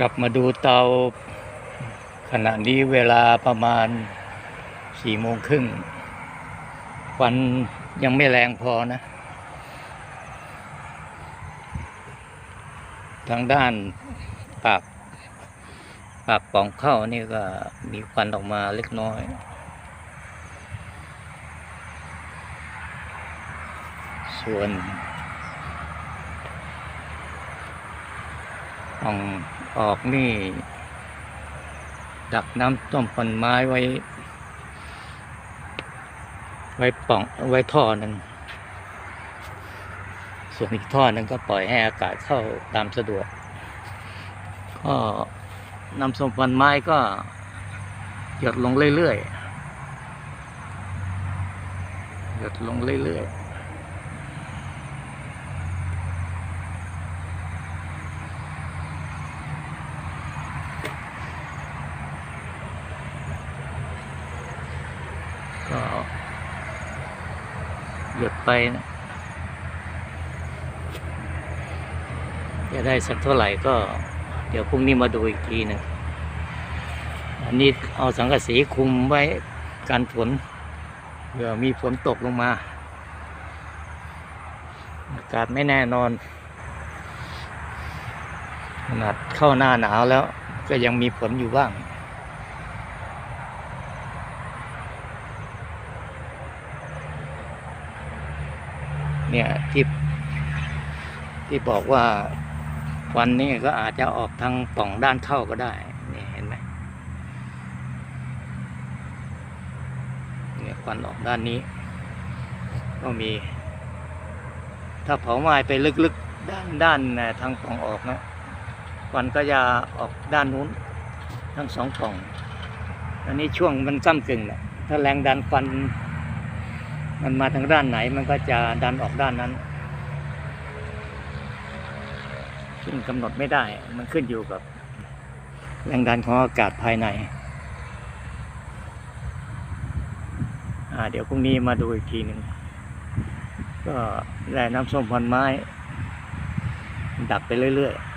กลับมาดูเตาขณะนี้เวลาประมาณสี่โมงครึ่งควันยังไม่แรงพอนะ ทางด้านปากปากป่องเข้านี่ก็มีควันออกมาเล็กน้อย ส่วน ป่องออกนี่ ดักน้ำต้มผลไม้ไว้ ไว้ป่องไว้ท่อหนึ่งส่วนอีกท่อหนึ่งก็ปล่อยให้อากาศเข้าตามสะดวก ก็นำส้มฟันไม้ก็หยดลงเรื่อยๆหยดลงเรื่อยๆ ก็หยุดไปนะจะได้สักเท่าไหร่ก็ เดี๋ยวพรุ่งนี้มาดูอีกทีหนึ่งอันนี้เอาสังกะสีคุมไว้กันฝนเผื่อมีฝนตกลงมา อากาศไม่แน่นอน ขนาดเข้าหน้าหนาวแล้วก็ยังมีฝนอยู่บ้าง เนี่ยที่ที่บอกว่าควันนี่ก็อาจจะออกทางป่องด้านเข้าก็ได้นี่เห็นไหมเนี่ยควันออกด้านนี้ ก็มี ถ้าเผาไหม้ไปลึกๆด้านด้านทางป่องออกนะควันก็จะออกด้านนู้น ทั้งสองป่อง อันนี้ช่วงมันก้ากึ่งแหละถ้าแรงดันควัน มันมาทางด้านไหนมันก็จะดันออกด้านนั้น ซึ่งกำหนดไม่ได้ มันขึ้นอยู่กับ แรงดันของอากาศภายใน เดี๋ยวพรุ่งนี้มาดูอีกทีหนึ่ง ก็แร่น้ำส้มพันไม้ ดักไปเรื่อยๆ